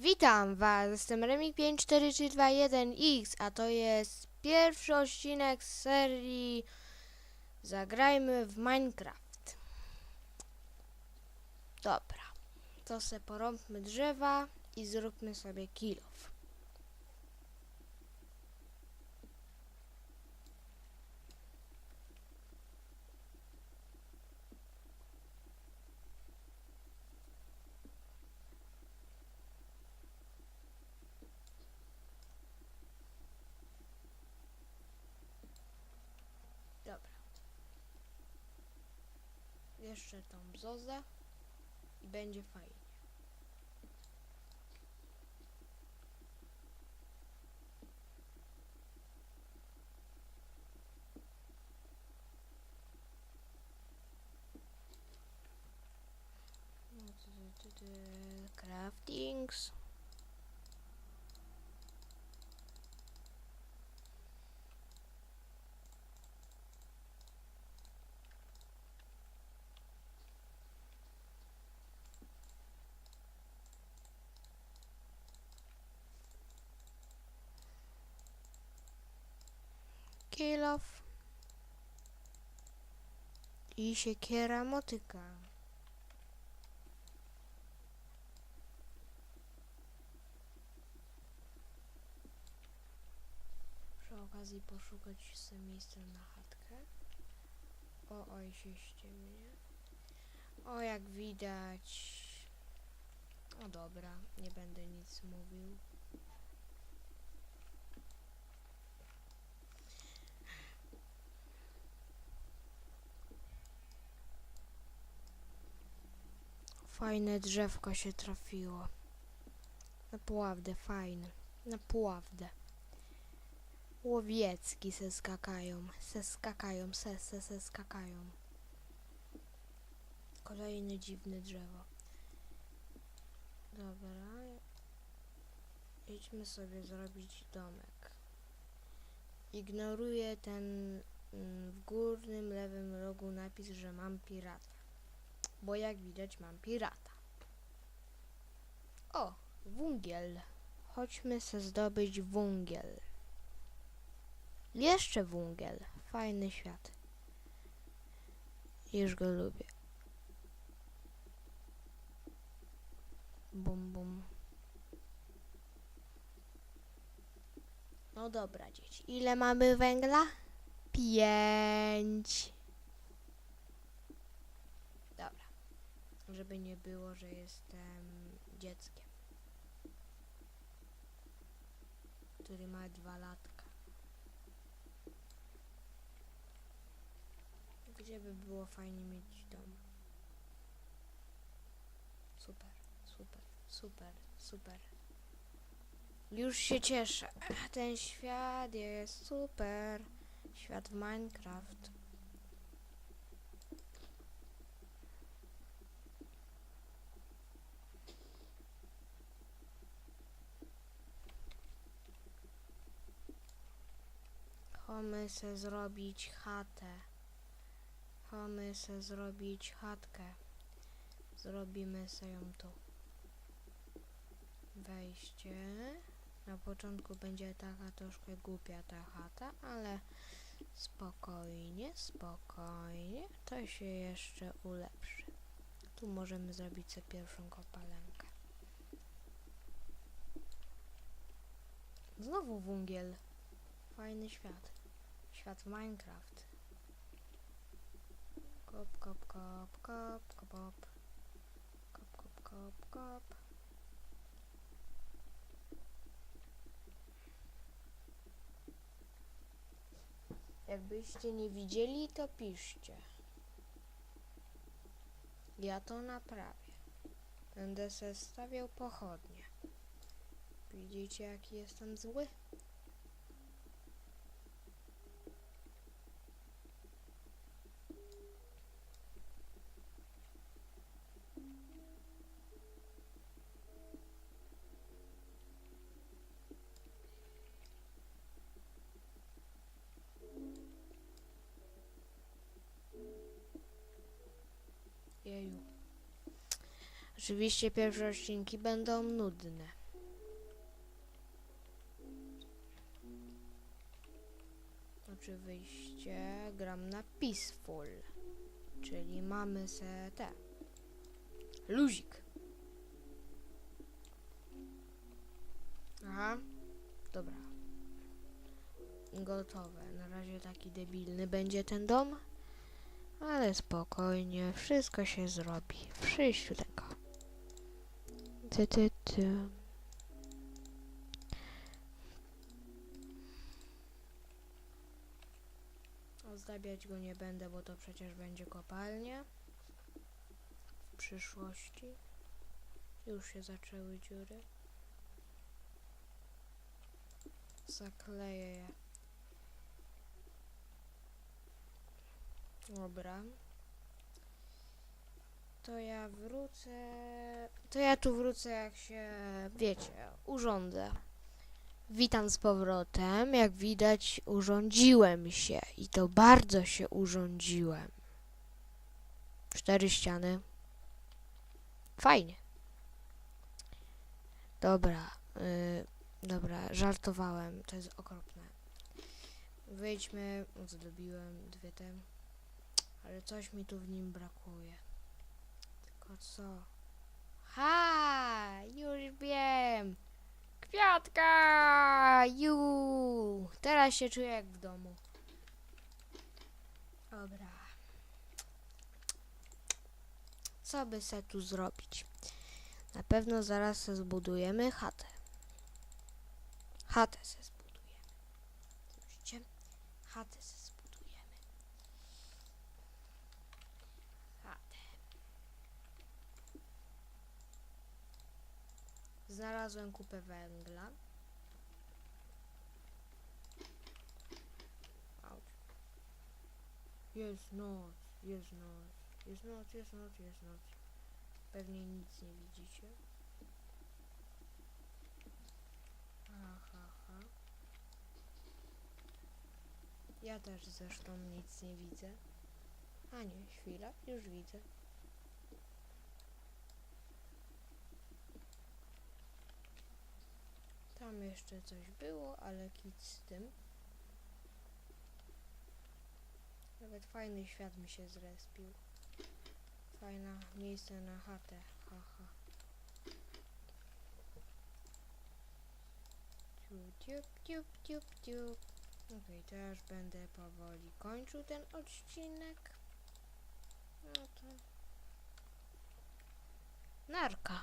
Witam Was, jestem Remik54321X, a to jest pierwszy odcinek z serii Zagrajmy w Minecraft. Dobra, to se porąbmy drzewa i zróbmy sobie kilof. Dobra. Jeszcze tą bzozę i będzie fajnie. No, off. I siekiera motyka. Przy okazji poszukać sobie miejsca na chatkę. O, oj się ściemnie. O, jak widać. No dobra, nie będę nic mówił. Fajne drzewko się trafiło. Naprawdę fajne. Naprawdę. Łowiecki se skakają. Se skakają, se, se, se skakają. Kolejne dziwne drzewo. Dobra. Idźmy sobie zrobić domek. Ignoruję ten mm, w górnym lewym rogu napis, że mam pirata. Bo jak widać mam pirata. O, wungiel. Chodźmy se zdobyć wungiel. Jeszcze wungiel. Fajny świat. Już go lubię. Bum, bum. No dobra, dzieci. Ile mamy węgla? Pięć. Dobra. Żeby nie było, że jestem dzieckiem. Który ma dwa latka. Gdzie by było fajnie mieć dom? Super, super, super, super. Już się cieszę. Ten świat jest super. Świat Minecraft. Chomy se zrobić chatę. Chomy se zrobić chatkę. Zrobimy se ją tu. Wejście. Na początku będzie taka troszkę głupia ta chata, ale spokojnie, spokojnie. To się jeszcze ulepszy. Tu możemy zrobić sobie pierwszą kopalenkę. Znowu wungiel. Fajny świat. Świat w Minecraft. Kop, kop, kop, kop, kop, kop. Kop, kop, kop, kop. Jakbyście nie widzieli, to piszcie. Ja to naprawię. Będę se stawiał pochodnie. Widzicie, jaki jestem zły? Oczywiście pierwsze odcinki będą nudne. Oczywiście gram na Peaceful, czyli mamy se te. Luzik. Aha, dobra. Gotowe. Na razie taki debilny będzie ten dom. Ale spokojnie, wszystko się zrobi. Przyjdź tutaj. Ty, ty, ty. Ozdabiać go nie będę, bo to przecież będzie kopalnia. W przyszłości. Już się zaczęły dziury. Zakleję je. Dobra. To ja wrócę. To ja tu wrócę, jak się, wiecie, urządzę. Witam z powrotem. Jak widać, urządziłem się i to bardzo się urządziłem. Cztery ściany. Fajnie. Dobra. y, dobra, żartowałem. To jest okropne. Wyjdźmy. Zdobiłem dwie te. Ale coś mi tu w nim brakuje. Tylko co? Ha! Już wiem! Kwiatka! Ju! Teraz się czuję jak w domu. Dobra. Co by se tu zrobić? Na pewno zaraz se zbudujemy chatę. Chatę se zbudujemy. Słyszycie? Chatę se Znalazłem kupę węgla. Jest noc, jest noc, jest noc, jest noc, jest noc. Pewnie nic nie widzicie. Ha, ha, ha. Ja też zresztą nic nie widzę. A nie, chwila, już widzę. Jeszcze coś było, ale kit z tym. Nawet fajny świat mi się zrespił. Fajne miejsce na chatę. Haha. Ciup, ciup, ciup, ciup. Okej, to już będę powoli kończył ten odcinek. No to... Narka.